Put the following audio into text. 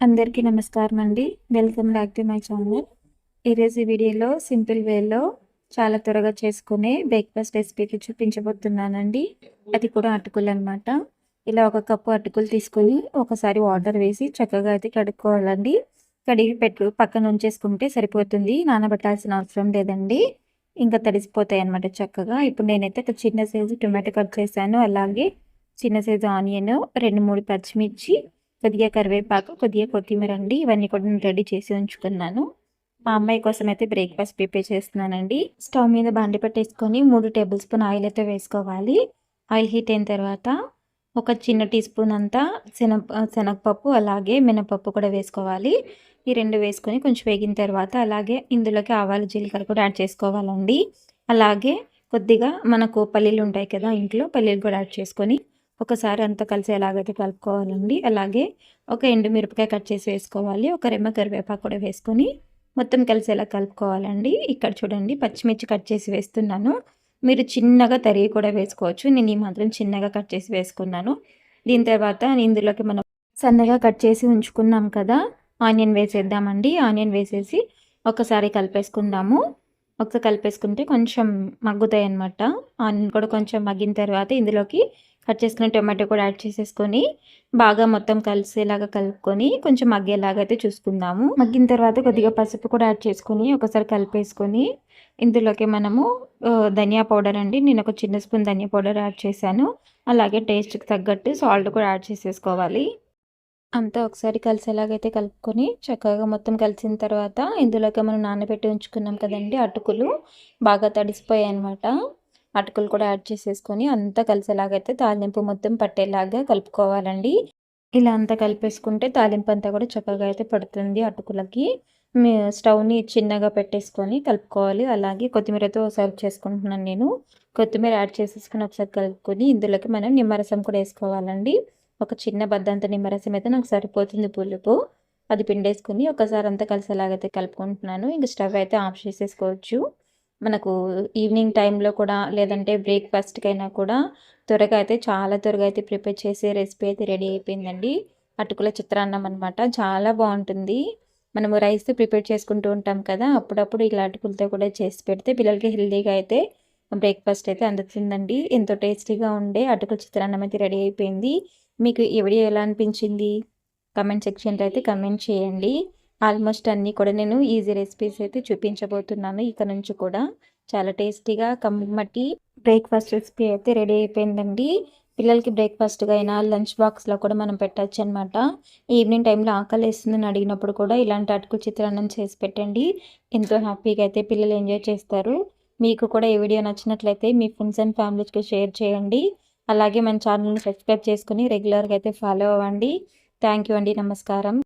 అందరికీ నమస్కారం అండి. Welcome back to my channel. ఈరోజు వీడియోలో సింపుల్ వేలో చాలా త్వరగా చేసుకునే బ్రేక్ఫాస్ట్ రెసిపీకి చూపించబోతున్నానండి. అది కూడా అటుకులు అనమాట ఇలా ఒక కప్పు అటుకులు తీసుకొని ఒకసారి వాటర్ వేసి చక్కగా అయితే కడుక్కోవాలండి. కడిగి పెట్టు పక్కన ఉంచేసుకుంటే సరిపోతుంది. నానబెట్టాల్సిన అవసరం లేదండి. ఇంకా తడిసిపోతాయి అనమాట చక్కగా. ఇప్పుడు నేనైతే ఒక చిన్న సైజు టొమాటో కట్ చేశాను. అలాగే చిన్న సైజు ఆనియన్ రెండు మూడు పచ్చిమిర్చి కొద్దిగా కరివేపాకు కొద్దిగా కొత్తిమీర అండి. ఇవన్నీ కూడా నేను రెడీ చేసి ఉంచుకున్నాను. మా అమ్మాయి కోసం అయితే బ్రేక్ఫాస్ట్ ప్రిపేర్ చేస్తున్నానండి. స్టవ్ మీద బండి పెట్టేసుకొని మూడు టేబుల్ స్పూన్ ఆయిల్ అయితే వేసుకోవాలి. ఆయిల్ హీట్ అయిన తర్వాత ఒక చిన్న టీ స్పూన్ అంతా శనగ శనగపప్పు అలాగే మినపప్పు కూడా వేసుకోవాలి. ఈ రెండు వేసుకొని కొంచెం వేగిన తర్వాత అలాగే ఇందులోకి ఆవాలు జీలకర్ర కూడా యాడ్ చేసుకోవాలండి. అలాగే కొద్దిగా మనకు పల్లీలు ఉంటాయి కదా ఇంట్లో పల్లీలు కూడా యాడ్ చేసుకొని ఒకసారి అంతా కలిసి ఎలాగైతే కలుపుకోవాలండి అలాగే ఒక ఎండు మిరపకాయ కట్ చేసి వేసుకోవాలి. ఒక రెమ్మ కరివేపాకు కూడా వేసుకొని మొత్తం కలిసి ఎలా కలుపుకోవాలండి. ఇక్కడ చూడండి పచ్చిమిర్చి కట్ చేసి వేస్తున్నాను. మీరు చిన్నగా తరిగి కూడా వేసుకోవచ్చు. నేను ఈ మాత్రం చిన్నగా కట్ చేసి వేసుకున్నాను. దీని తర్వాత ఇందులోకి మనం సన్నగా కట్ చేసి ఉంచుకున్నాం కదా ఆనియన్ వేసేద్దామండి. ఆనియన్ వేసేసి ఒకసారి కలిపేసుకుందాము. ఒకసారి కలిపేసుకుంటే కొంచెం మగ్గుతాయి అనమాట ఆనియన్ కూడా కొంచెం మగ్గిన తర్వాత ఇందులోకి కట్ చేసుకున్న టొమాటో కూడా యాడ్ చేసేసుకొని బాగా మొత్తం కలిసేలాగా కలుపుకొని కొంచెం మగ్గేలాగా అయితే చూసుకుందాము. మగ్గిన తర్వాత కొద్దిగా పసుపు కూడా యాడ్ చేసుకొని ఒకసారి కలిపేసుకొని ఇందులోకి మనము ధనియా పౌడర్ అండి. నేను ఒక చిన్న స్పూన్ ధనియా పౌడర్ యాడ్ చేశాను. అలాగే టేస్ట్కి తగ్గట్టు సాల్ట్ కూడా యాడ్ చేసేసుకోవాలి. అంతా ఒకసారి కలిసేలాగైతే కలుపుకొని చక్కగా మొత్తం కలిసిన తర్వాత ఇందులోకి మనం నానబెట్టి ఉంచుకున్నాం కదండి అటుకులు. బాగా తడిసిపోయాయి అనమాట అటుకులు కూడా యాడ్ చేసేసుకొని అంతా కలిసేలాగైతే తాలింపు మొత్తం పట్టేలాగా కలుపుకోవాలండి. ఇలా అంతా కలిపేసుకుంటే తాలింపు అంతా కూడా చక్కగా అయితే పడుతుంది అటుకులకి. మీ స్టవ్ని చిన్నగా పెట్టేసుకొని కలుపుకోవాలి. అలాగే కొత్తిమీరతో సర్వ్ చేసుకుంటున్నాను నేను. కొత్తిమీర యాడ్ చేసేసుకొని ఒకసారి కలుపుకొని ఇందులోకి మనం నిమ్మరసం కూడా వేసుకోవాలండి. ఒక చిన్న బద్దంత నిమ్మరసం అయితే నాకు సరిపోతుంది పులుపు. అది పిండేసుకుని ఒకసారి అంతా కలిసేలాగైతే కలుపుకుంటున్నాను. ఇంక స్టవ్ అయితే ఆఫ్ చేసేసుకోవచ్చు. మనకు ఈవినింగ్ టైంలో కూడా లేదంటే బ్రేక్ఫాస్ట్కైనా కూడా త్వరగా అయితే చాలా త్వరగా అయితే ప్రిపేర్ చేసే రెసిపీ అయితే రెడీ అయిపోయిందండి. అటుకుల చిత్రాన్నం అనమాట చాలా బాగుంటుంది. మనము రైస్ ప్రిపేర్ చేసుకుంటూ ఉంటాం కదా అప్పుడప్పుడు ఇలా అటుకులతో కూడా చేసి పెడితే పిల్లలకి హెల్తీగా అయితే బ్రేక్ఫాస్ట్ అయితే అందుతుందండి. ఎంతో టేస్టీగా ఉండే అటుకుల చిత్రాన్నం అయితే రెడీ అయిపోయింది. మీకు ఈ వీడియో ఎలా అనిపించింది? కమెంట్ సెక్షన్లో అయితే కమెంట్ చేయండి. ఆల్మోస్ట్ అన్నీ కూడా నేను ఈజీ రెసిపీస్ అయితే చూపించబోతున్నాను. ఇక నుంచి కూడా చాలా టేస్టీగా కమ్మటి బ్రేక్ఫాస్ట్ రెసిపీ అయితే రెడీ అయిపోయిందండి. పిల్లలకి బ్రేక్ఫాస్ట్గా అయినా లంచ్ బాక్స్లో కూడా మనం పెట్టచ్చు అనమాట ఈవినింగ్ టైంలో ఆకలి వేస్తుందని అడిగినప్పుడు కూడా ఇలాంటి అటుకు చిత్రాన్నం చేసి పెట్టండి. ఎంతో హ్యాపీగా అయితే పిల్లలు ఎంజాయ్ చేస్తారు. మీకు కూడా ఈ వీడియో నచ్చినట్లయితే మీ ఫ్రెండ్స్ అండ్ ఫ్యామిలీస్కి షేర్ చేయండి. అలాగే మన ఛానల్ని సబ్స్క్రైబ్ చేసుకుని రెగ్యులర్గా అయితే ఫాలో అవ్వండి. థ్యాంక్ యూ అండి. నమస్కారం.